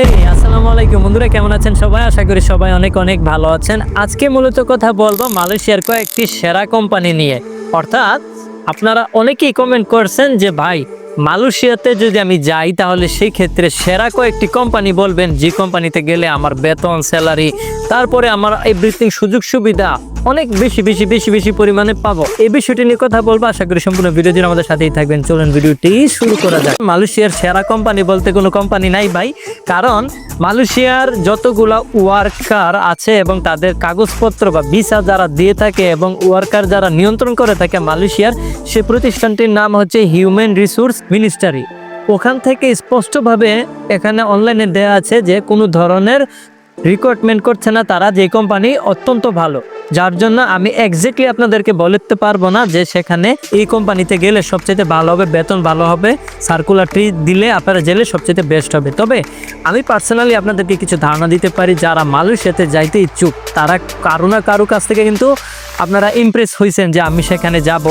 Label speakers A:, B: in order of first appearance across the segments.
A: এই আসসালামু আলাইকুম। বন্ধুরা, কেমন আছেন সবাই? আশা করি সবাই অনেক অনেক ভালো আছেন। আজকে মূলত কথা বলব মালয়েশিয়ার কয়েকটি সেরা কোম্পানি নিয়ে। অর্থাৎ, আপনারা অনেকেই কমেন্ট করছেন যে, ভাই, মালয়েশিয়াতে যদি আমি যাই, তাহলে সেই ক্ষেত্রে সেরা কয়েকটি কোম্পানি বলবেন। যে কোম্পানিতে গেলে আমার বেতন, স্যালারি, তারপরে আমার এভরিথিং সুযোগ সুবিধা অনেক বেশি বেশি বেশি বেশি পরিমাণে পাবো। এই বিষয়টি নিয়ে কথা বলব। আশা করি সম্পূর্ণ ভিডিও দিন আমাদের সাথেই থাকবেন। চলুন ভিডিওটি শুরু করা যাক। মালয়েশিয়ার সেরা কোম্পানি বলতে কোনো কোম্পানি নাই ভাই। কারণ মালয়েশিয়ার যতগুলা ওয়ার্কার আছে এবং তাদের কাগজপত্র বা ভিসা যারা দিয়ে থাকে এবং ওয়ার্কার যারা নিয়ন্ত্রণ করে থাকে মালয়েশিয়ার, সে প্রতিষ্ঠানটির নাম হচ্ছে হিউম্যান রিসোর্স মিনিস্টারি ওখান থেকে স্পষ্টভাবে এখানে অনলাইনে দেয়া আছে যে কোনো ধরনের রিক্রুটমেন্ট করছে না তারা, যে কোম্পানি অত্যন্ত ভালো। যার জন্য আমি এক্স্যাক্টলি আপনাদেরকে বলতে পারব না যে সেখানে এই কোম্পানিতে গেলে সবচেয়ে ভালো হবে, বেতন ভালো হবে সার্কুলারটি দিলে আপনারা গেলে সবচেয়ে বেস্ট হবে। তবে আমি পার্সোনালি আপনাদেরকে কিছু ধারণা দিতে পারি, যারা মালয়েশিয়াতে যাইতে ইচ্ছুক, তারা কারও না কারও কাছ থেকে কিন্তু আপনারা ইমপ্রেস হয়েছেন যে আমি সেখানে যাব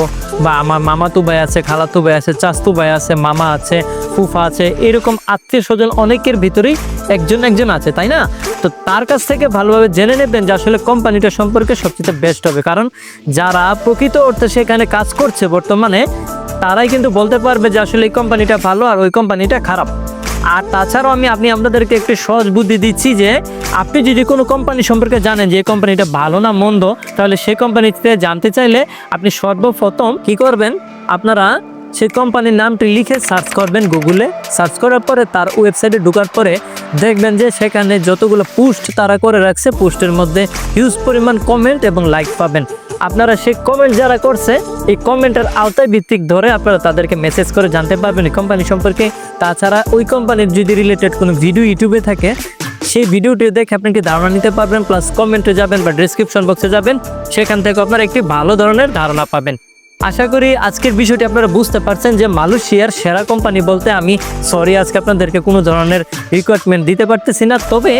A: বা আমার মামাতু ভাই আছে, খালাতু ভাই আছে চাস্তু ভাই আছে, মামা আছে, ফুফা আছে, এরকম আত্মীয় স্বজন অনেকের ভিতরেই একজন একজন আছে, তাই না? তো তার কাছ থেকে ভালোভাবে জেনে নেবেন যে আসলে কোম্পানিটা সম্পর্কে সবচেয়ে বেস্ট হবে। কারণ যারা প্রকৃত অর্থে সেখানে কাজ করছে বর্তমানে, তারাই কিন্তু বলতে পারবে যে আসলে এই কোম্পানিটা ভালো আর ওই কোম্পানিটা খারাপ। আর তাছাড়াও আমি আপনি আপনাদেরকে একটি সহজ বুদ্ধি দিচ্ছি যে, আপনি যদি কোনো কোম্পানি সম্পর্কে জানেন যে কোম্পানিটা ভালো না মন্দ, তাহলে সেই কোম্পানিতে জানতে চাইলে আপনি সর্বপ্রথম কি করবেন? আপনারা সেই কোম্পানির নামটি লিখে সার্চ করবেন গুগলে। সার্চ করার পরে তার ওয়েবসাইটে ঢোকার পরে দেখবেন যে সেখানে যতগুলো পোস্ট তারা করে রাখছে, পোস্টের মধ্যে হিউজ পরিমাণ কমেন্ট এবং লাইক পাবেন। আপনারা সেই কমেন্ট যারা করছে, এই কমেন্টের আওতায় ভিত্তিক ধরে আপনারা তাদেরকে মেসেজ করে জানতে পারবেন এই কোম্পানি সম্পর্কে। তাছাড়া ওই কোম্পানির যদি রিলেটেড কোনো ভিডিও ইউটিউবে থাকে, সেই ভিডিওটি দেখে আপনি কি ধারণা নিতে পারবেন? প্লাস কমেন্টে যাবেন বা ডিসক্রিপশন বক্সে যাবেন, সেখান থেকে আপনারা একটি ভালো ধরনের ধারণা পাবেন। আশা করি আজকের বিষয়টি আপনারা বুঝতে পারছেন যে মালয়েশিয়ার সেরা কোম্পানি বলতে আমি সরি আজকে আপনাদেরকে কোনো ধরনের রিকোয়ারমেন্ট দিতে পারতেছি না। তবে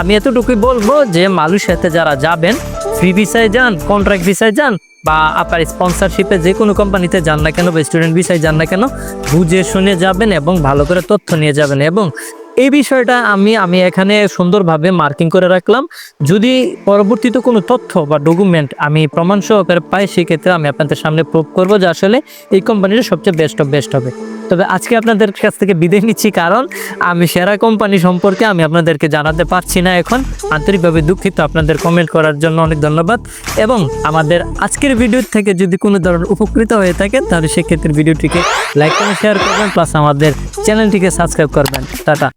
A: আমি এতটুকুই বলব যে মালয়েশিয়াতে যারা যাবেন ফ্রি ভিসায় যান কন্ট্রাক্ট ভিসায় যান বা আপনার স্পন্সরশিপে যে কোনো কোম্পানিতে যান না কেন বা স্টুডেন্ট ভিসায় যান না কেন, বুঝে শুনে যাবেন এবং ভালো করে তথ্য নিয়ে যাবেন এবং এই বিষয়টা আমি আমি এখানে সুন্দরভাবে মার্কিং করে রাখলাম। যদি পরবর্তীতে কোনো তথ্য বা ডকুমেন্ট আমি প্রমাণ সহকারে পাই, সেক্ষেত্রে আমি আপনাদের সামনে প্রুভ করব যে আসলে এই কোম্পানিটা সবচেয়ে বেস্ট অফ বেস্ট হবে। তবে আজকে আপনাদের কাছ থেকে বিদায় নিচ্ছি, কারণ আমি সেরা কোম্পানি সম্পর্কে আমি আপনাদেরকে জানাতে পারছি না এখন। আন্তরিকভাবে দুঃখিত আপনাদের কমেন্ট করার জন্য অনেক ধন্যবাদ। এবং আমাদের আজকের ভিডিও থেকে যদি কোনো ধরনের উপকৃত হয়ে থাকেন, তাহলে সেক্ষেত্রে ভিডিওটিকে লাইক করে শেয়ার করবেন প্লাস আমাদের চ্যানেলটিকে সাবস্ক্রাইব করবেন। টাটা।